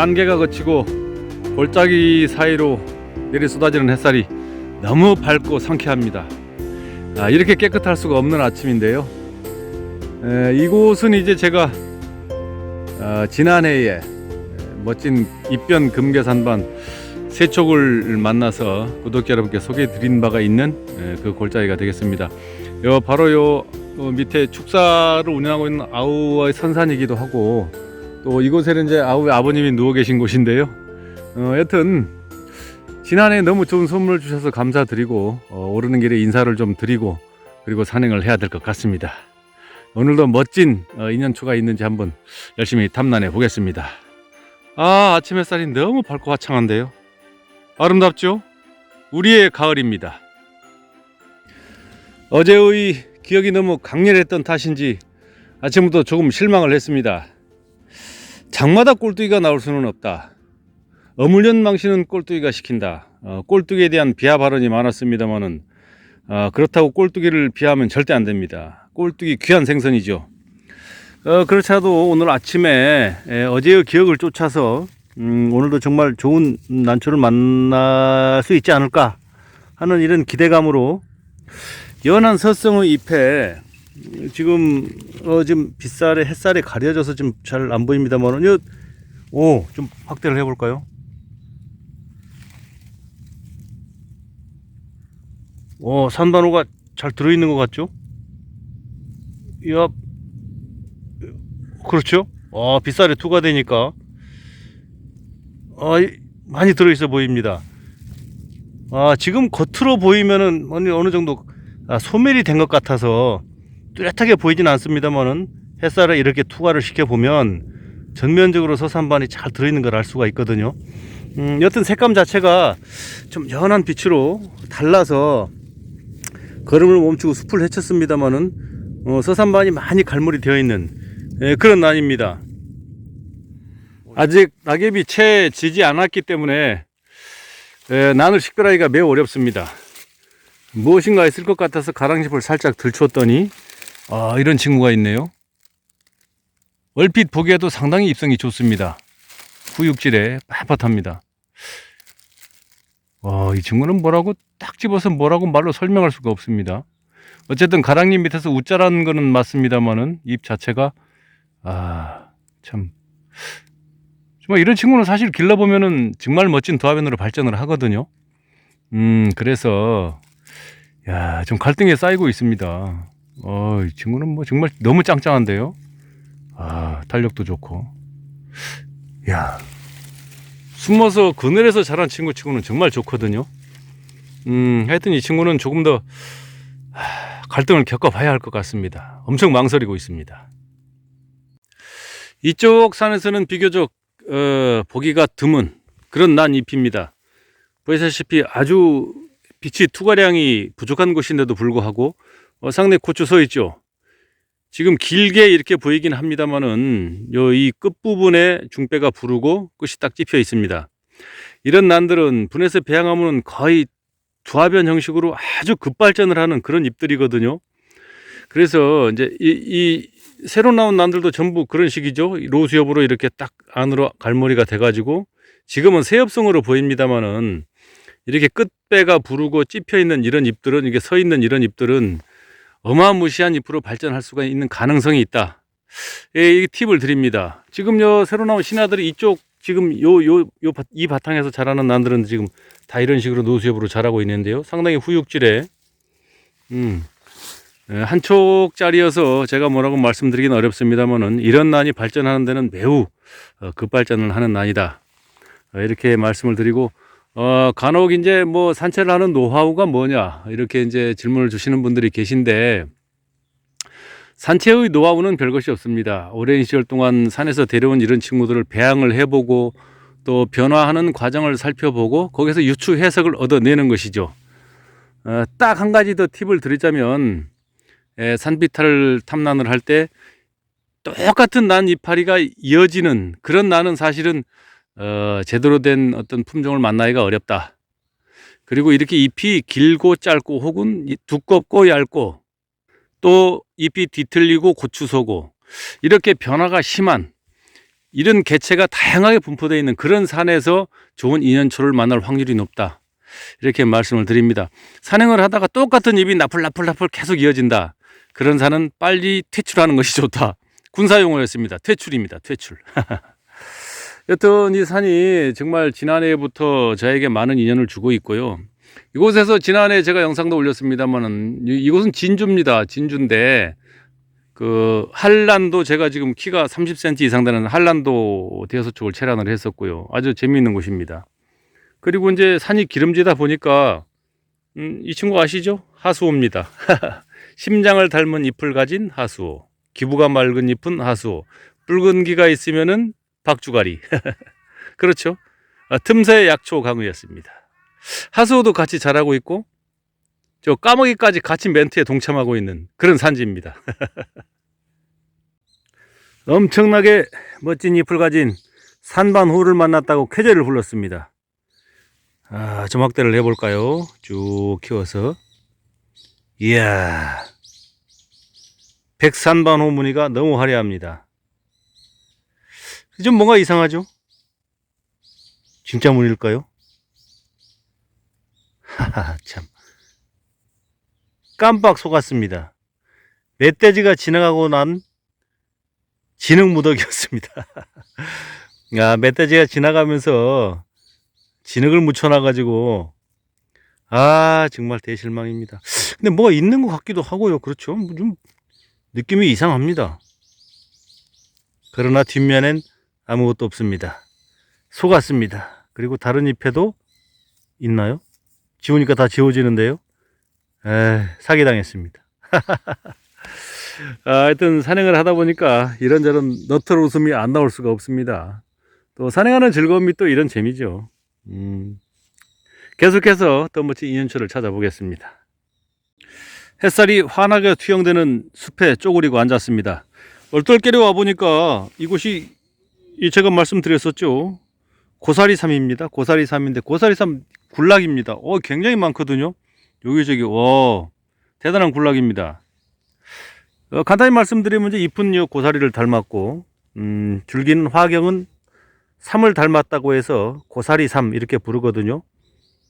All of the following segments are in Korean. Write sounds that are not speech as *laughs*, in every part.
안개가 거치고 골짜기 사이로 내리 쏟아지는 햇살이 너무 밝고 상쾌합니다. 아, 이렇게 깨끗할 수가 없는 아침인데요. 에, 이곳은 이제 제가 아, 지난해에 에, 멋진 입변 금계산반 세촉을 만나서 구독자 여러분께 소개해 드린 바가 있는 에, 그 골짜기가 되겠습니다. 요 바로 요 어, 밑에 축사를 운영하고 있는 아우의 선산이기도 하고 또 이곳에는 이제 아버님이 누워 계신 곳인데요. 어, 여튼 지난해 너무 좋은 선물을 주셔서 감사드리고 어, 오르는 길에 인사를 좀 드리고 그리고 산행을 해야 될 것 같습니다. 오늘도 멋진 어, 인연초가 있는지 한번 열심히 탐난해 보겠습니다. 아 아침 햇살이 너무 밝고 화창한데요. 아름답죠? 우리의 가을입니다. 어제의 기억이 너무 강렬했던 탓인지 아침부터 조금 실망을 했습니다. 장마다 꼴뚜기가 나올 수는 없다. 어물련 망신은 꼴뚜기가 시킨다. 어, 꼴뚜기에 대한 비하 발언이 많았습니다만은 어, 그렇다고 꼴뚜기를 비하하면 절대 안 됩니다. 꼴뚜기 귀한 생선이죠. 어, 그렇지않아도 오늘 아침에 에, 어제의 기억을 쫓아서 음, 오늘도 정말 좋은 난초를 만날 수 있지 않을까 하는 이런 기대감으로 연한 서성의 잎에 지금 어 지금 빗살에 햇살에 가려져서 지금 잘 안 보입니다만은 오좀 확대를 해 볼까요? 어 산단호가 잘 들어 있는 것 같죠? 야 그렇죠? 어 빗살에 투과되니까 어, 이- 많이 들어 있어 보입니다. 아 지금 겉으로 보이면은 어느 정도 아, 소멸이 된 것 같아서 뚜렷하게 보이진 않습니다만은 햇살에 이렇게 투과를 시켜 보면 전면적으로 서산반이 잘 들어있는 걸 알 수가 있거든요. 음, 여튼 색감 자체가 좀 연한 빛으로 달라서 걸음을 멈추고 숲을 헤쳤습니다만은 어, 서산반이 많이 갈무리 되어 있는 예, 그런 난입니다. 아직 낙엽이 채 지지 않았기 때문에 예, 난을 시끄라기가 매우 어렵습니다. 무엇인가 있을 것 같아서 가랑잎을 살짝 들추었더니 아, 이런 친구가 있네요. 얼핏 보기에도 상당히 입성이 좋습니다. 후육질에 빳빳합니다. 와, 이 친구는 뭐라고 딱 집어서 뭐라고 말로 설명할 수가 없습니다. 어쨌든 가랑잎 밑에서 웃자라는 거는 맞습니다만은 잎 자체가 아, 참 정말 이런 친구는 사실 길러보면은 정말 멋진 도화변으로 발전을 하거든요. 음, 그래서 야, 좀 갈등에 쌓이고 있습니다. 어, 이 친구는 뭐 정말 너무 짱짱한데요. 아, 탄력도 좋고. 야, 숨어서 그늘에서 자란 친구 치고는 정말 좋거든요. 음, 하여튼 이 친구는 조금 더 하, 갈등을 겪어봐야 할 것 같습니다. 엄청 망설이고 있습니다. 이쪽 산에서는 비교적 어, 보기가 드문 그런 난 잎입니다. 보시다시피 아주 빛이 투과량이 부족한 곳인데도 불구하고 어, 상당히 고추 서 있죠. 지금 길게 이렇게 보이긴 합니다만은 요이 끝부분에 중배가 부르고 끝이 딱 찝혀 있습니다. 이런 난들은 분해서 배양하면 거의 두화변 형식으로 아주 급발전을 하는 그런 잎들이거든요. 그래서 이제 이, 이 새로 나온 난들도 전부 그런 식이죠. 로수엽으로 이렇게 딱 안으로 갈머리가 돼가지고 지금은 새엽성으로 보입니다만은 이렇게 끝배가 부르고 찝혀 있는 이런 잎들은 이게 서 있는 이런 잎들은 어마무시한 잎으로 발전할 수가 있는 가능성이 있다. 예, 이 팁을 드립니다. 지금 요 새로 나온 신화들이 이쪽 지금 요 요 요 이 바탕에서 자라는 난들은 지금 다 이런 식으로 노수엽으로 자라고 있는데요. 상당히 후육질에 음. 예, 한 촉짜리여서 제가 뭐라고 말씀드리긴 어렵습니다만은 이런 난이 발전하는 데는 매우 어, 급발전을 하는 난이다. 어, 이렇게 말씀을 드리고 어, 간혹 이제 뭐 산책을 하는 노하우가 뭐냐 이렇게 이제 질문을 주시는 분들이 계신데 산책의 노하우는 별것이 없습니다. 오랜 시절 동안 산에서 데려온 이런 친구들을 배양을 해보고 또 변화하는 과정을 살펴보고 거기서 유추 해석을 얻어내는 것이죠. 어, 딱 한 가지 더 팁을 드리자면 에, 산비탈 탐난을 할 때 똑같은 난 이파리가 이어지는 그런 난은 사실은 어, 제대로 된 어떤 품종을 만나기가 어렵다. 그리고 이렇게 잎이 길고 짧고 혹은 이- 두껍고 얇고 또 잎이 뒤틀리고 고추서고 이렇게 변화가 심한 이런 개체가 다양하게 분포되어 있는 그런 산에서 좋은 인연초를 만날 확률이 높다. 이렇게 말씀을 드립니다. 산행을 하다가 똑같은 잎이 나풀나풀나풀 계속 이어진다. 그런 산은 빨리 퇴출하는 것이 좋다. 군사용어였습니다. 퇴출입니다. 퇴출. *laughs* 여튼 이 산이 정말 지난해부터 저에게 많은 인연을 주고 있고요. 이곳에서 지난해 제가 영상도 올렸습니다만은 이- 이곳은 진주입니다. 진주인데 그 한란도 제가 지금 키가 30cm 이상 되는 한란도 대여섯 쪽을 체란을 했었고요. 아주 재미있는 곳입니다. 그리고 이제 산이 기름지다 보니까 음, 이 친구 아시죠? 하수호입니다. *laughs* 심장을 닮은 잎을 가진 하수호. 기부가 맑은 잎은 하수호. 붉은 기가 있으면은 박주가리. *laughs* 그렇죠. 아, 틈새 약초 강의였습니다. 하수호도 같이 자라고 있고 저 까마귀까지 같이 멘트에 동참하고 있는 그런 산지입니다. *laughs* 엄청나게 멋진 잎을 가진 산반호를 만났다고 쾌재를 불렀습니다. 아, 좀 확대를 해볼까요? 쭉 키워서. 이야. 백산반호 무늬가 너무 화려합니다. 좀 뭔가 이상하죠? 진짜 무늬일까요? 하하, 참. 깜빡 속았습니다. 멧돼지가 지나가고 난 진흙 무더기였습니다. 야, *laughs* 멧돼지가 지나가면서 진흙을 묻혀놔가지고, 아, 정말 대실망입니다. 근데 뭐가 있는 것 같기도 하고요. 그렇죠. 뭐좀 느낌이 이상합니다. 그러나 뒷면엔 아무것도 없습니다. 속았습니다. 그리고 다른 잎에도 있나요? 지우니까 다 지워지는데요. 에 사기당했습니다. *laughs* 아, 하여튼 산행을 하다 보니까 이런저런 너털 웃음이 안 나올 수가 없습니다. 또 산행하는 즐거움이 또 이런 재미죠. 음, 계속해서 더 멋진 인연초를 찾아보겠습니다. 햇살이 환하게 투영되는 숲에 쪼그리고 앉았습니다. 얼떨결에 와보니까 이곳이 이 제가 말씀드렸었죠. 고사리 삼입니다. 고사리 삼인데 고사리삼 굴락입니다. 어, 굉장히 많거든요. 여기저기, 와, 대단한 굴락입니다. 어, 간단히 말씀드리면 이제 잎은 요 고사리를 닮았고, 음, 줄기는 화경은 삼을 닮았다고 해서 고사리 삼 이렇게 부르거든요.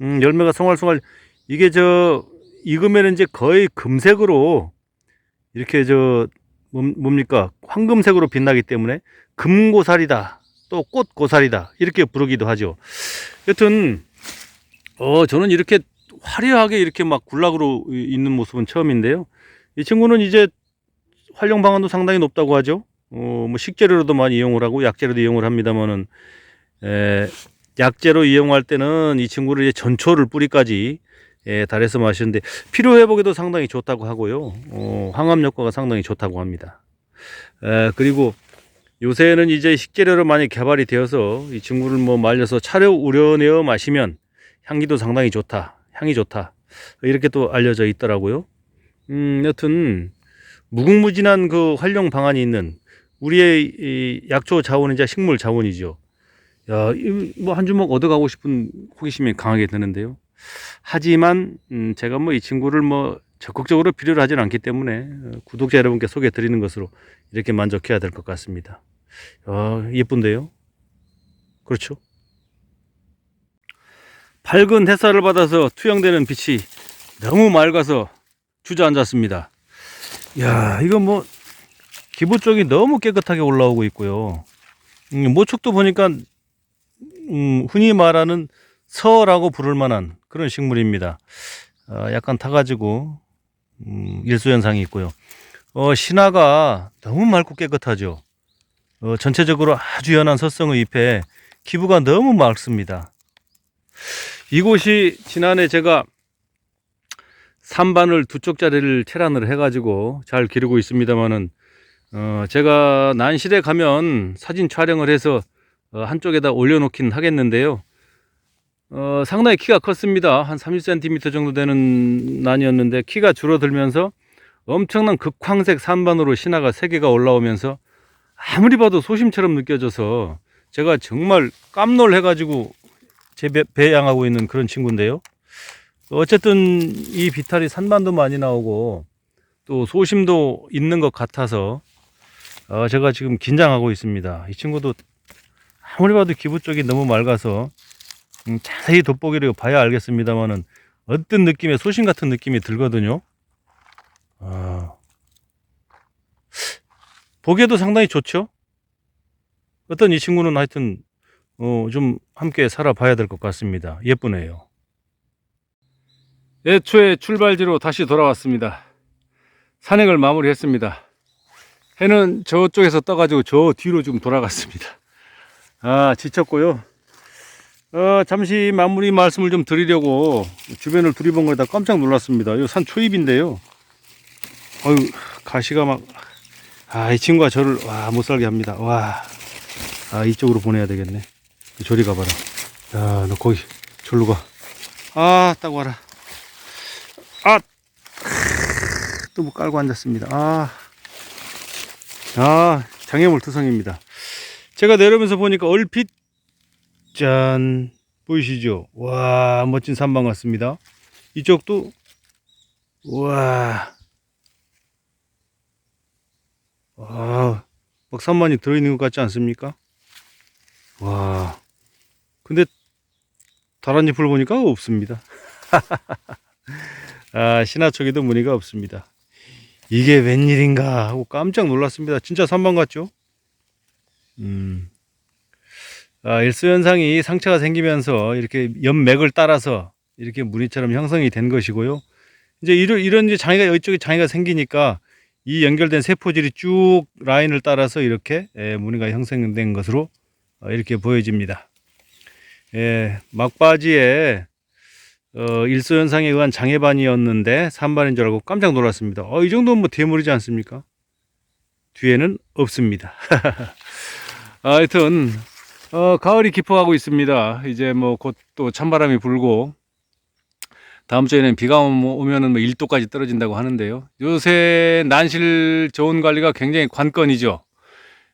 음, 열매가 송알송알, 이게 저, 익으면 이제 거의 금색으로 이렇게 저, 뭡- 뭡니까? 황금색으로 빛나기 때문에 금고사리다. 또 꽃고사리다. 이렇게 부르기도 하죠. 여튼, 어, 저는 이렇게 화려하게 이렇게 막 굴락으로 이- 있는 모습은 처음인데요. 이 친구는 이제 활용 방안도 상당히 높다고 하죠. 어, 뭐 식재료로도 많이 이용을 하고 약재로도 이용을 합니다만은, 에, 약재로 이용할 때는 이 친구를 이제 전초를 뿌리까지 예, 달해서 마시는데 피로 회복에도 상당히 좋다고 하고요. 어, 항암 효과가 상당히 좋다고 합니다. 에, 그리고 요새는 이제 식재료로 많이 개발이 되어서 이 친구를 뭐 말려서 차려 우려내어 마시면 향기도 상당히 좋다. 향이 좋다. 이렇게 또 알려져 있더라고요. 음, 여튼 무궁무진한 그 활용 방안이 있는 우리의 이 약초 자원이자 식물 자원이죠. 야, 뭐 한 주먹 얻어가고 싶은 호기심이 강하게 드는데요. 하지만 음, 제가 뭐 이 친구를 뭐 적극적으로 필요로 하지는 않기 때문에 어, 구독자 여러분께 소개해 드리는 것으로 이렇게 만족해야 될 것 같습니다. 아, 예쁜데요? 그렇죠? 밝은 햇살을 받아서 투영되는 빛이 너무 맑아서 주저앉았습니다. 야, 이거 뭐 기부 쪽이 너무 깨끗하게 올라오고 있고요. 음, 모축도 보니까 음, 흔히 말하는 서라고 부를 만한 그런 식물입니다. 어, 약간 타가지고 음, 일소현상이 있고요. 어, 신화가 너무 맑고 깨끗하죠. 어, 전체적으로 아주 연한 서성의 잎에 기부가 너무 맑습니다. 이곳이 지난해 제가 산반을 두 쪽짜리를 체란을 해가지고 잘 기르고 있습니다만은 어, 제가 난실에 가면 사진 촬영을 해서 어, 한쪽에다 올려놓긴 하겠는데요. 어, 상당히 키가 컸습니다. 한 30cm 정도 되는 난이었는데 키가 줄어들면서 엄청난 극황색 산반으로 신화가 세 개가 올라오면서 아무리 봐도 소심처럼 느껴져서 제가 정말 깜놀해가지고 배양하고 있는 그런 친구인데요. 어쨌든 이 비탈이 산반도 많이 나오고 또 소심도 있는 것 같아서 어, 제가 지금 긴장하고 있습니다. 이 친구도 아무리 봐도 기부 쪽이 너무 맑아서 음, 자세히 돋보기를 봐야 알겠습니다만은 어떤 느낌의 소신 같은 느낌이 들거든요. 아, 보기에도 상당히 좋죠. 어떤 이 친구는 하여튼 어, 좀 함께 살아봐야 될 것 같습니다. 예쁘네요. 애초에 출발지로 다시 돌아왔습니다. 산행을 마무리했습니다. 해는 저쪽에서 떠가지고 저 뒤로 좀 돌아갔습니다. 아, 지쳤고요. 어, 잠시 마무리 말씀을 좀 드리려고 주변을 두리번 거다 깜짝 놀랐습니다. 이 산 초입인데요. 어유 가시가 막, 아, 이 친구가 저를, 와, 못 살게 합니다. 와, 아, 이쪽으로 보내야 되겠네. 저리 가봐라. 야, 너 거기, 절로 가. 아, 딱 와라. 아, 또 뭐 깔고 앉았습니다. 아, 아, 장애물 투성입니다. 제가 내려오면서 보니까 얼핏, 짠, 보이시죠? 와, 멋진 산방 같습니다. 이쪽도, 와, 와, 막 산만이 들어있는 것 같지 않습니까? 와, 근데 다란잎을 보니까 없습니다. *laughs* 아, 신화초기도 무늬가 없습니다. 이게 웬일인가 하고 깜짝 놀랐습니다. 진짜 산방 같죠? 음. 아, 일소현상이 상처가 생기면서 이렇게 연맥을 따라서 이렇게 무늬처럼 형성이 된 것이고요. 이제 이런, 이런 이제 장애가, 이쪽에 장애가 생기니까 이 연결된 세포질이 쭉 라인을 따라서 이렇게 예, 무늬가 형성된 것으로 어, 이렇게 보여집니다. 예, 막바지에 어, 일소현상에 의한 장애반이었는데 산반인 줄 알고 깜짝 놀랐습니다. 어, 이 정도면 뭐 대물이지 않습니까? 뒤에는 없습니다. *laughs* 하여튼 어, 가을이 깊어가고 있습니다. 이제 뭐 곧 또 찬바람이 불고 다음 주에는 비가 오면- 오면은 뭐 1도까지 떨어진다고 하는데요. 요새 난실 저온 관리가 굉장히 관건이죠.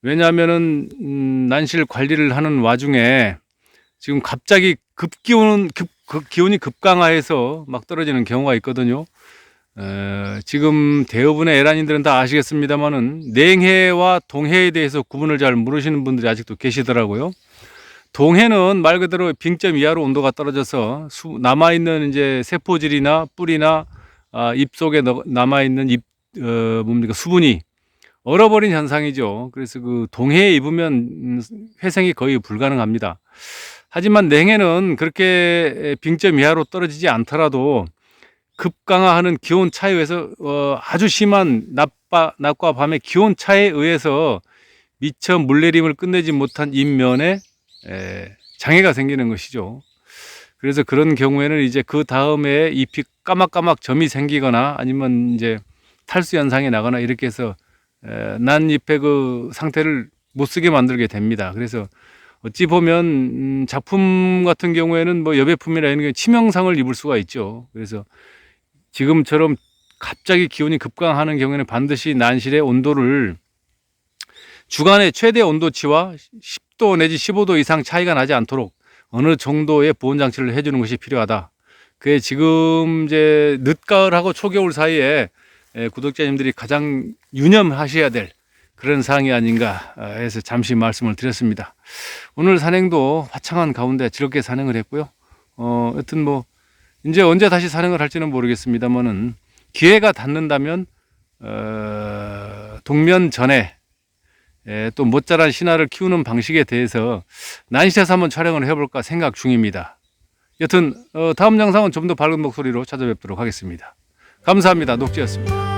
왜냐하면은 음, 난실 관리를 하는 와중에 지금 갑자기 급기온 급, 급 기온이 급강하해서 막 떨어지는 경우가 있거든요. 에, 지금 대부분의 에란인들은 다 아시겠습니다만은 냉해와 동해에 대해서 구분을 잘 모르시는 분들이 아직도 계시더라고요. 동해는 말 그대로 빙점 이하로 온도가 떨어져서 수- 남아있는 이제 세포질이나 뿌리나 아, 잎 속에 넣- 남아있는 잎, 어, 뭡니까, 수분이 얼어버린 현상이죠. 그래서 그 동해에 입으면 음, 회생이 거의 불가능합니다. 하지만 냉해는 그렇게 빙점 이하로 떨어지지 않더라도 급강하하는 기온 차에 의해서 어, 아주 심한 낮바, 낮과 밤의 기온 차에 의해서 미처 물내림을 끝내지 못한 잎면에 에, 장애가 생기는 것이죠. 그래서 그런 경우에는 이제 그 다음에 잎이 까막까막 점이 생기거나 아니면 이제 탈수 현상이 나거나 이렇게 해서 에, 난 잎의 그 상태를 못 쓰게 만들게 됩니다. 그래서 어찌 보면 음, 작품 같은 경우에는 뭐 여배품이나 이런 게 치명상을 입을 수가 있죠. 그래서 지금처럼 갑자기 기온이 급강하는 경우에는 반드시 난실의 온도를 주간의 최대 온도치와 10도 내지 15도 이상 차이가 나지 않도록 어느 정도의 보온 장치를 해주는 것이 필요하다. 그게 지금 이제 늦가을하고 초겨울 사이에 에, 구독자님들이 가장 유념하셔야 될 그런 사항이 아닌가 해서 잠시 말씀을 드렸습니다. 오늘 산행도 화창한 가운데 즐겁게 산행을 했고요. 어, 여튼 뭐 이제 언제 다시 산행을 할지는 모르겠습니다만은 기회가 닿는다면 어, 동면 전에 예, 또 못자란 신화를 키우는 방식에 대해서 난시에서 한번 촬영을 해볼까 생각 중입니다. 여튼 어, 다음 영상은 좀 더 밝은 목소리로 찾아뵙도록 하겠습니다. 감사합니다. 녹지였습니다.